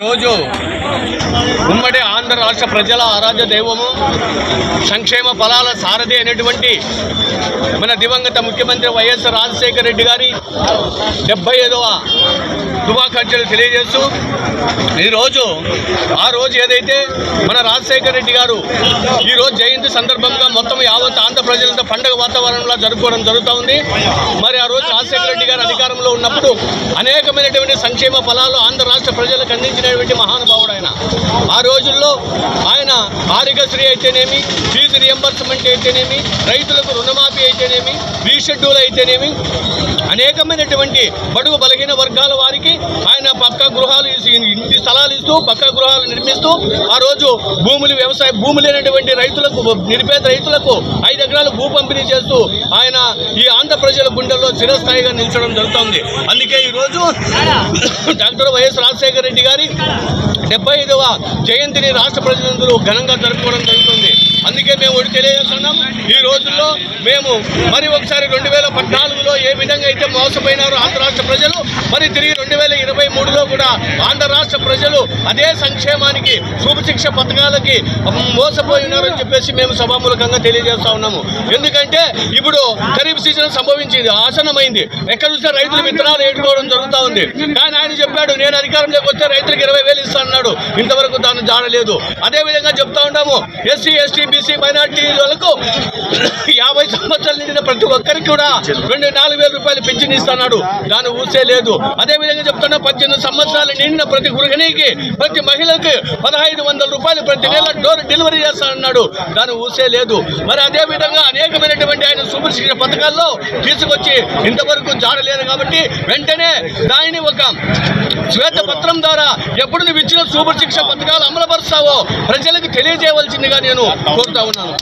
రోజు ఉమ్మడి ఆంధ్ర రాష్ట్ర ప్రజల ఆరాధ్య దైవము సంక్షేమ ఫలాల సారథి అయినటువంటి మన దివంగత ముఖ్యమంత్రి వైఎస్ రాజశేఖర రెడ్డి గారి డెబ్బై ఐదవ శుభాకాంక్షలు తెలియజేస్తూ ఈరోజు ఆ రోజు ఏదైతే మన రాజశేఖర రెడ్డి గారు ఈరోజు జయంతి సందర్భంగా మొత్తం యావత్ ఆంధ్ర ప్రజలంతా పండగ వాతావరణంలో జరుపుకోవడం జరుగుతూ ఉంది. మరి ఆ రోజు రాజశేఖర రెడ్డి గారు అధికారంలో ఉన్నప్పుడు అనేకమైనటువంటి సంక్షేమ ఫలాలు ఆంధ్ర రాష్ట్ర ప్రజలకు అందించినటువంటి మహానుభావుడు ఆయన. ఆ రోజుల్లో ఆయన ఆరోగ్యశ్రీ అయితేనేమి ఫీజు రియంబర్స్మెంట్ అయితేనేమి రైతులకు రుణమాఫీ అయితేనేమి రీషెడ్యూల్ అయితేనేమి అనేకమైనటువంటి బడుగు బలహీన వర్గాల వారికి ఆయన పక్క గృహాలు ఇంటి స్థలాలు ఇస్తూ పక్క గృహాలు నిర్మిస్తూ ఆ రోజు భూములు వ్యవసాయ భూములు లేనటువంటి రైతులకు నిరుపేద రైతులకు ఐదు ఎకరాలు భూ పంపిణీ చేస్తూ ఆయన ఈ ఆంధ్ర ప్రజల గుండెల్లో చిరస్థాయిగా నిల్చడం జరుగుతుంది. అందుకే ఈరోజు డాక్టర్ వైఎస్ రాజశేఖర రెడ్డి గారి డెబ్బై ఐదవ జయంతిని రాష్ట్ర ప్రజలందరూ ఘనంగా జరుపుకోవడం జరుగుతుంది. అందుకే మేము ఒకటి తెలియజేస్తున్నాం. ఈ రోజుల్లో మేము మరి ఒకసారి రెండు వేల పద్నాలుగులో ఏ విధంగా అయితే మోసపోయినారో ఆంధ్ర రాష్ట్ర ప్రజలు మరి తిరిగి రెండు వేల ఇరవై మూడులో కూడా ఆంధ్ర రాష్ట్ర ప్రజలు అదే సంక్షేమానికి శుభశిక్ష పథకాలకి మోసపోయినారని చెప్పేసి మేము సభామూలకంగా తెలియజేస్తా ఉన్నాము. ఎందుకంటే ఇప్పుడు ఖరీఫ్ సీజన్ సంభవించింది ఆసనమైంది ఎక్కడ చూస్తే రైతులు విత్తనాలు వేడుకోవడం జరుగుతూ ఉంది. కానీ ఆయన చెప్పాడు నేను అధికారంలోకి వస్తే రైతులకు ఇరవై వేలు ఇస్తాను అన్నాడు ఇంతవరకు దాని జాడలేదు అదే విధంగా చెప్తా ఉన్నాము. ఎస్సీ ఎస్టీ బీసీ మైనార్టీలకు యాభై సంవత్సరాలు నిండిన ప్రతి ఒక్కరికి కూడా రెండు నాలుగు వేల రూపాయలు పెన్షన్ ఇస్తున్నాడు. దాని ఊసే లేదు. అదే విధంగా చెప్తున్నా పద్దెనిమిది సంవత్సరాలు నిండిన ప్రతి గృహిణికి ప్రతి మహిళకి పదహైదు వందల రూపాయలు ప్రతి నెల డోర్ డెలివరీ చేస్తానన్నాడు. దాని ఊసే లేదు. మరి అదే విధంగా అనేకమైనటువంటి ఆయన సూపర్ పథకాల్లో తీసుకొచ్చి ఇంతవరకు జాడలేదు కాబట్టి వెంటనే దానిని ఒక శ్వేత పత్రం ద్వారా ఎప్పుడు నువ్వు ఇచ్చిన సూపర్ శిక్ష పథకాలు అమలుపరుస్తావో ప్రజలకు తెలియజేయవలసిందిగా నేను కోరుతా ఉన్నాను.